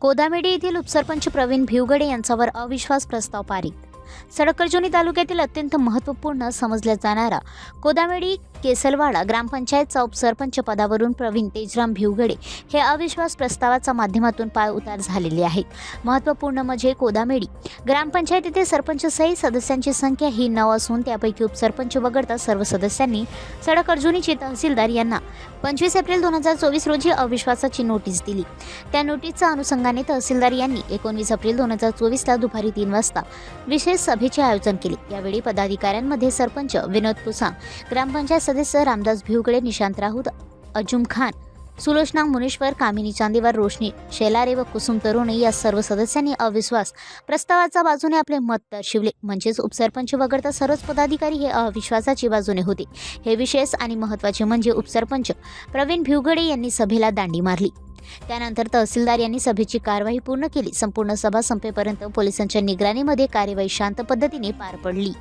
कोदामेडी येथील उपसरपंच प्रवीण भिवगडे यांच्यावर अविश्वास प्रस्ताव पारित. सडकर्जोनी तालुक्यातील अत्यंत महत्त्वपूर्ण समजल्या जाणारा कोदामेडी केसलवाडा ग्रामपंचायतचा उपसरपंच पदावरून प्रवीण तेजराम भिवगडे हे अविश्वास प्रस्तावाच्या माध्यमातून पाय उतार झालेले आहेत. महत्त्वपूर्ण म्हणजे कोदामेडी. ग्रामपंचायत येथे सरपंच सही सदस्यांची संख्या ही नऊ असून त्यापैकी उपसरपंच वगळता सर्व सदस्यांनी सडक अर्जुनीचे तहसीलदार यांना पंचवीस एप्रिल दोन हजार चोवीस रोजी अविश्वासाची नोटीस दिली. त्या नोटीसच्या अनुषंगाने तहसीलदार यांनी एकोणवीस एप्रिल दोन हजार चोवीसला दुपारी तीन वाजता विशेष सभेचे आयोजन केले. यावेळी पदाधिकाऱ्यांमध्ये सरपंच विनोद पुसांग ग्रामपंचायत सदस्य रामदास भिवगडे निशांत राऊत अजुम खान सुलोचना मुनेश्वर कामिनी चांदीवर रोशनी शेलारे व कुसुम तरुणे या सर्व सदस्यांनी अविश्वास प्रस्तावाच्या बाजूने आपले मत दर्शिवले. म्हणजेच उपसरपंच वगळता सर्वच पदाधिकारी हे अविश्वासाची बाजूने होते. हे विशेष आणि महत्त्वाचे म्हणजे उपसरपंच प्रवीण भिवगडे यांनी सभेला दांडी मारली. त्यानंतर तहसीलदार यांनी सभेची कारवाई पूर्ण केली. संपूर्ण सभा संपेपर्यंत पोलिसांच्या निगराणीमध्ये कार्यवाही शांत पद्धतीने पार पडली.